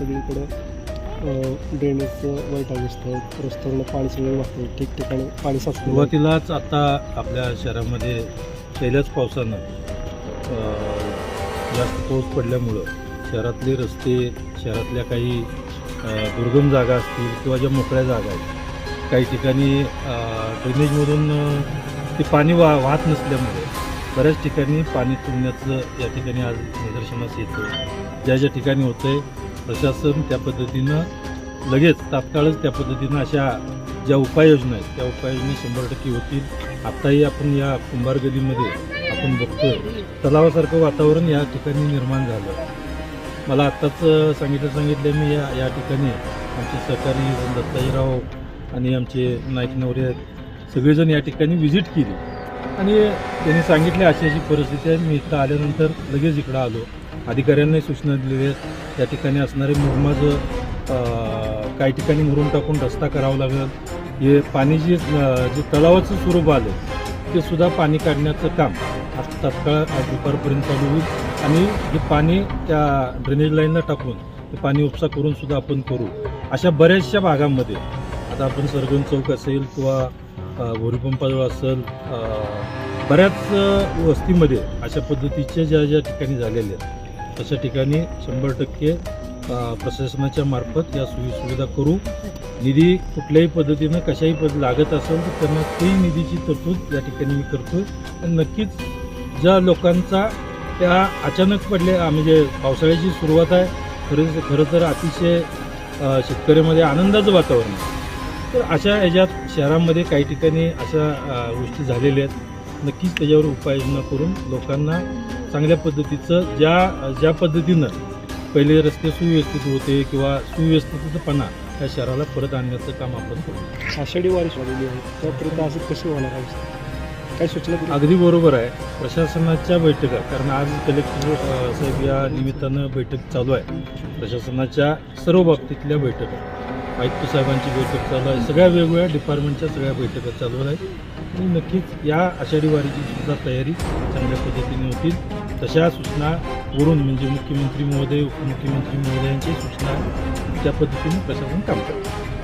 सगळीकडं ड्रेनेजचं वाईट अवस्था आहे. रस्त्यावरनं पाणी सगळं वाहतं ठिकठिकाणी पाणी साचतं सुरुवातीलाच आता आपल्या शहरामध्ये पहिल्याच पावसानं जास्त पाऊस पडल्यामुळं शहरातले रस्ते शहरातल्या काही दुर्गम जागा असतील किंवा ज्या मोकळ्या जागा आहेत काही ठिकाणी ड्रेनेजमधून ते पाणी वा वाहत नसल्यामुळे बऱ्याच ठिकाणी पाणी तुंबण्याचं या ठिकाणी आज निदर्शनास येतं. ज्या ज्या ठिकाणी होतं आहे प्रशासन त्या पद्धतीनं लगेच तात्काळच त्या पद्धतीनं अशा ज्या उपाययोजना आहेत त्या उपाययोजना शंभर टक्के होतील. आत्ताही आपण या कुंभार गलीमध्ये आपण बघतोय. तलावासारखं वातावरण या ठिकाणी निर्माण झालं. मला आत्ताच सांगितलं सांगितलं मी या या ठिकाणी आमचे सहकारी दत्ताजीराव आणि आमचे नाईक नवरे आहेत. सगळेजण या ठिकाणी व्हिजिट केली. आणि त्यांनी सांगितले अशी अशी परिस्थिती आहे. मी इथं आल्यानंतर लगेच इकडं आलो. अधिकाऱ्यांनाही सूचना दिलेल्या आहेत त्या ठिकाणी असणारे मुरमाज काही ठिकाणी मुरून टाकून रस्ता करावा लागेल. हे पाणी जे जे तलावाचं स्वरूप आलं ते सुद्धा पाणी काढण्याचं काम आज तात्काळ आज दुपारपर्यंत चालू होईल. आणि हे पाणी त्या ड्रेनेज लाईनला टाकून ते पाणी उपसा करून सुद्धा आपण करू. अशा बऱ्याचशा भागांमध्ये आता आपण सरगण चौक असेल किंवा भोरीपंपाजवळ असेल बऱ्याच वस्तीमध्ये अशा पद्धतीच्या ज्या ज्या ठिकाणी झालेल्या आहेत अशा ठिकाणी शंभर टक्के प्रशासनाच्या मार्फत या सोयीसुविधा करू. निधी कुठल्याही पद्धतीनं कशाही पद्धती लागत असेल तर त्यांना ती निधीची तरतूद या ठिकाणी मी करतो आणि नक्कीच ज्या लोकांचा त्या अचानक पडले म्हणजे पावसाळ्याची सुरुवात आहे खरं खरं तर अतिशय शेतकऱ्यामध्ये आनंदाचं वातावरण आहे. तर अशा ह्याच्यात शहरामध्ये काही ठिकाणी अशा गोष्टी झालेल्या आहेत. नक्कीच त्याच्यावर उपाययोजना करून लोकांना चांगल्या पद्धतीचं ज्या ज्या पद्धतीनं पहिले रस्ते सुव्यवस्थित होते किंवा सुव्यवस्थितपणा त्या शहराला परत आणण्याचं काम आपण करू. आषाढी वारी झालेली आहे. त्यापर्यंत असं कसं होणार आहे? काय सूचना अगदी बरोबर आहे. प्रशासनाच्या बैठका कारण आज कलेक्टर साहेब या निमित्तानं बैठक चालू आहे. प्रशासनाच्या सर्व बाबतीतल्या बैठका आयुक्त साहेबांची बैठक चालू आहे. सगळ्या वेगवेगळ्या डिपार्टमेंटच्या सगळ्या बैठका चालू आहेत. आणि नक्कीच या आषाढी वारीची सुद्धा तयारी चांगल्या पद्धतीने होतील. तशा सूचना वरून म्हणजे मुख्यमंत्री महोदय उपमुख्यमंत्री महोदयांची सूचना त्या पद्धतीने प्रशासन काम करतं.